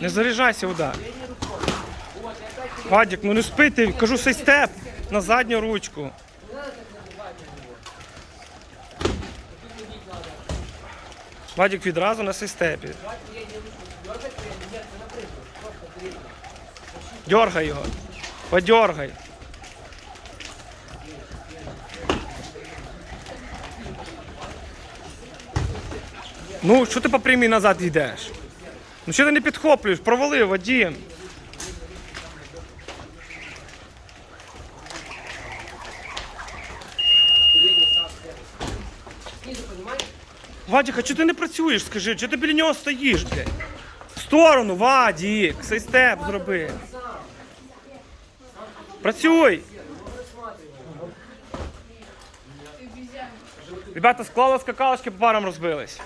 Не заряджайся удар. Вадік, ну не спи ти, кажу сей степ на задню ручку. Вадік відразу на сейстепі. Дергай його. Подергай. Ну, що ти по прямій назад йдеш? Ну що ти не підхоплюєш? Провалив, Вадим. Вадік, а чого ти не працюєш, скажи? Чого ти біля нього стоїш? В сторону, Вадік, сейстеп зроби. Працюй! Ребята, склали скакалочки, по парам розбились.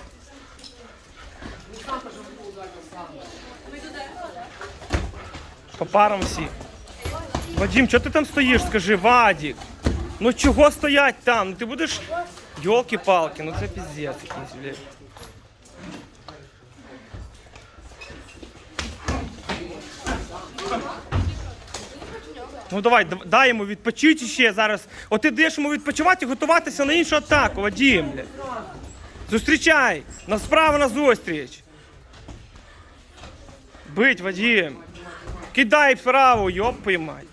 По парам всі. Вадим, чого ти там стоїш? Скажи, Вадік. Ну чого стоять там? Ну ти будеш. Йолки-палки, ну це піздець якийсь, блядь. Ну давай, дав- дай йому відпочити ще зараз. От ти даєш йому відпочивати і готуватися на іншу атаку. Блядь. Зустрічай! На справа на зустріч. Бить, Вадим. Кидай вправо, йоп мать.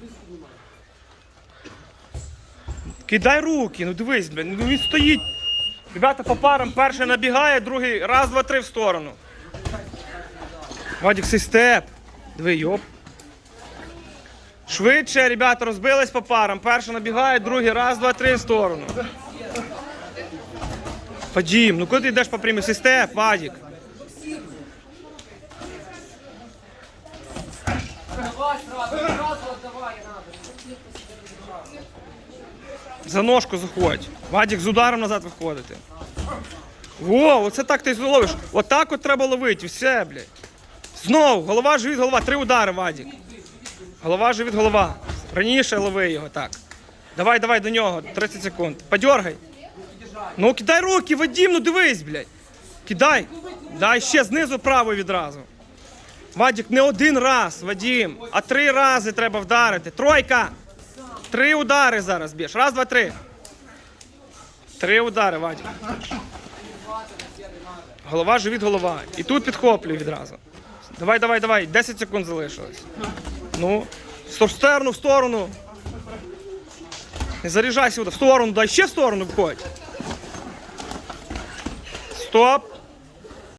Кидай руки, ну дивись, блядь, ну він стоїть. Ребята по парам, перший набігає, другий раз, два, три в сторону. Вадик, цей степ. Диви, йоп. Швидше, ребята, розбились по парам. Перший набігає, другий раз, два, три в сторону. Вадим, ну куди ти йдеш по прямій? Цей степ, Вадик. За ножку заходь. Вадик з ударом назад виходити. Во, оце так ти зловиш. Отак от треба ловити. Все, блядь. Знову, голова, живіт, голова. Три удари, Вадик. Голова, живіт, голова. Раніше лови його так. Давай, давай до нього. 30 секунд. Подергай. Ну, кидай руки, Вадим, ну дивись, блядь. Кидай. Дай ще знизу право відразу. Вадик, не один раз, Вадим, а три рази треба вдарити. Тройка. Три удари зараз б'єш. Раз, два, три. Три удари, Вадик. Голова, живіт, голова. І тут підхоплюй відразу. Давай, давай, давай. 10 секунд залишилось. Ну, в сторону, в сторону. Не заряджайся, в сторону, дай ще в сторону входь. Стоп.